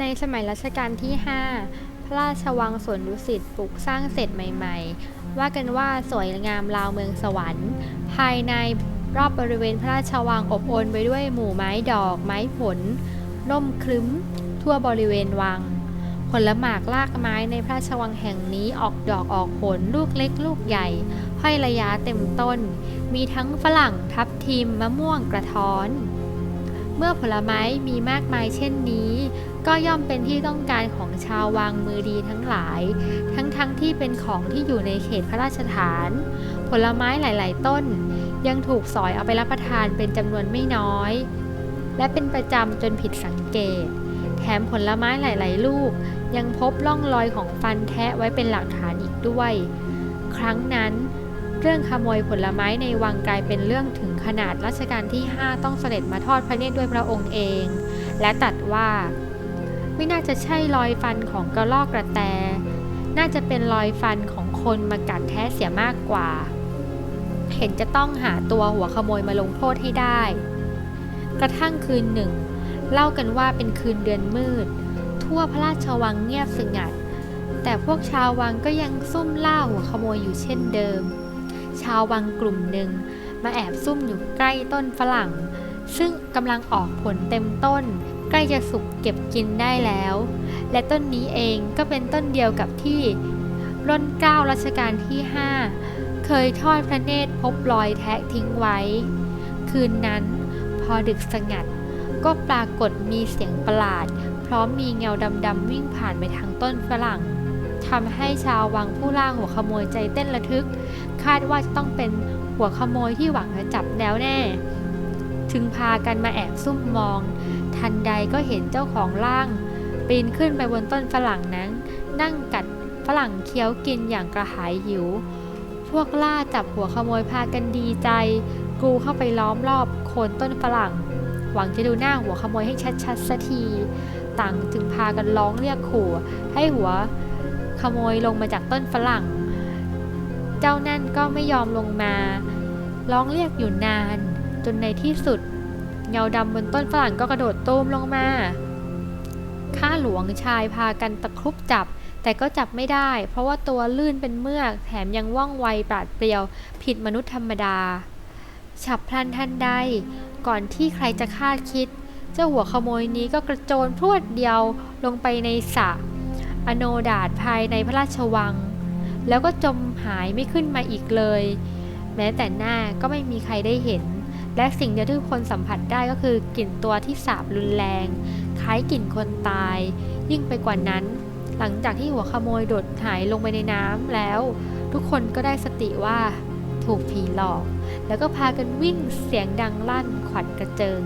ในสมัยรัชกาลที่ 5 พระราชวังสวนดุสิตปลูกสร้างเสร็จใหม่ๆ ว่ากันว่าสวยงามราวเมืองสวรรค์ ภายในรอบบริเวณพระราชวังอบอวลไปด้วยหมู่ไม้ดอกไม้ผล ร่มครึ้ม ทั่วบริเวณวัง ผลหมากลากไม้ในพระราชวังแห่งนี้ออกดอกออกผลลูกเล็กลูกใหญ่ ห้อยระยะเต็มต้น มีทั้งฝรั่งทับทิมมะม่วงกระท้อน เมื่อผลไม้มีมากมายเช่นนี้ ก็ย่อมเป็นที่ต้องการของชาววังมือดีทั้งหลาย ทั้งๆทที่เป็นของที่อยู่ในเขตพระราชฐาน ผลไม้หลาย ๆ ต้น ยังถูกสอยเอาไปรับประทานเป็นจำนวนไม่น้อย และเป็นประจำจนผิดสังเกต แถมผลไม้หลาย ๆ ลูก ยังพบร่องรอยของฟันแทะไว้เป็นหลักฐานอีกด้วย ครั้งนั้น เรื่องขโมยผลไม้ในวังกลายเป็นเรื่องถึงขนาดรัชกาลที่ 5 ต้องเสด็จมาทอดพระเนตรด้วยพระองค์เอง และตัดว่า ไม่น่าจะใช่รอยฟันของกระรอกกระแต น่าจะเป็นรอยฟันของคนมากัดแท้เสียมากกว่า เห็นจะต้องหาตัวหัวขโมยมาลงโทษให้ได้ กระทั่งคืนหนึ่ง เล่ากันว่าเป็นคืนเดือนมืด ทั่วพระราชวังเงียบสงัด แต่พวกชาววังก็ยังซุ่มล่าหัวขโมยอยู่เช่นเดิม ชาววังกลุ่มหนึ่ง มาแอบซุ่มอยู่ใกล้ต้นฝรั่ง ซึ่งกำลังออกผลเต็มต้น ใกล้จะสุกเก็บกินได้แล้ว และต้นนี้เองก็เป็นต้นเดียวกับที่ร่นเก้ารัชกาลที่ 5 เคยทอดพระเนตรพบรอยแทะทิ้งไว้ คืนนั้นพอดึกสงัด ก็ปรากฏมีเสียงประหลาด พร้อมมีเงาดำๆวิ่งผ่านไปทางต้นฝรั่ง ทำให้ชาววังผู้ล่าหัวขโมยใจเต้นระทึก คาดว่าจะต้องเป็นหัวขโมยที่หวังจะจับแล้วแน่จึงพากันมาแอบซุ่มมอง ทันใดก็เห็นเจ้าของร่าง ปีนขึ้นไปบนต้นฝรั่งนั้น นั่งกัดฝรั่งเคี้ยวกินอย่างกระหายหิว พวกล่าจับหัวขโมยพากันดีใจกรูเข้าไปล้อมรอบโคนต้นฝรั่ง หวังจะดูหน้าหัวขโมยให้ชัดๆสักที ต่างจึงพากันร้องเรียกขู่ให้หัว ขโมยลงมาจากต้นฝรั่ง เจ้านั่นก็ไม่ยอมลงมา ร้องเรียกอยู่นาน จนในที่สุด เงาดำบนต้นฝรั่งก็กระโดดตูมลงมา ข้าหลวงชายพากันตะครุบจับ แต่ก็จับไม่ได้ เพราะว่าตัวลื่นเป็นเมือก แถมยังว่องไวปราดเปรียว ผิดมนุษย์ธรรมดา ฉับพลันทันใด ก่อนที่ใครจะคาดคิด เจ้าหัวขโมยนี้ก็กระโจนพรวดเดียวลงไปในสระ อโนดาตภายในพระราชวัง แล้วก็จมหายไม่ขึ้นมาอีกเลย แม้แต่หน้าก็ไม่มีใครได้เห็น และสิ่งเดียวที่คนสัมผัสได้ก็คือกลิ่นตัวที่สาบรุนแรง คล้ายกลิ่นคนตาย ยิ่งไปกว่านั้น หลังจากที่หัวขโมยโดดหายลงไปในน้ำแล้ว ทุกคนก็ได้สติว่าถูกผีหลอก แล้วก็พากันวิ่งเสียงดังลั่นขวัญกระเจิง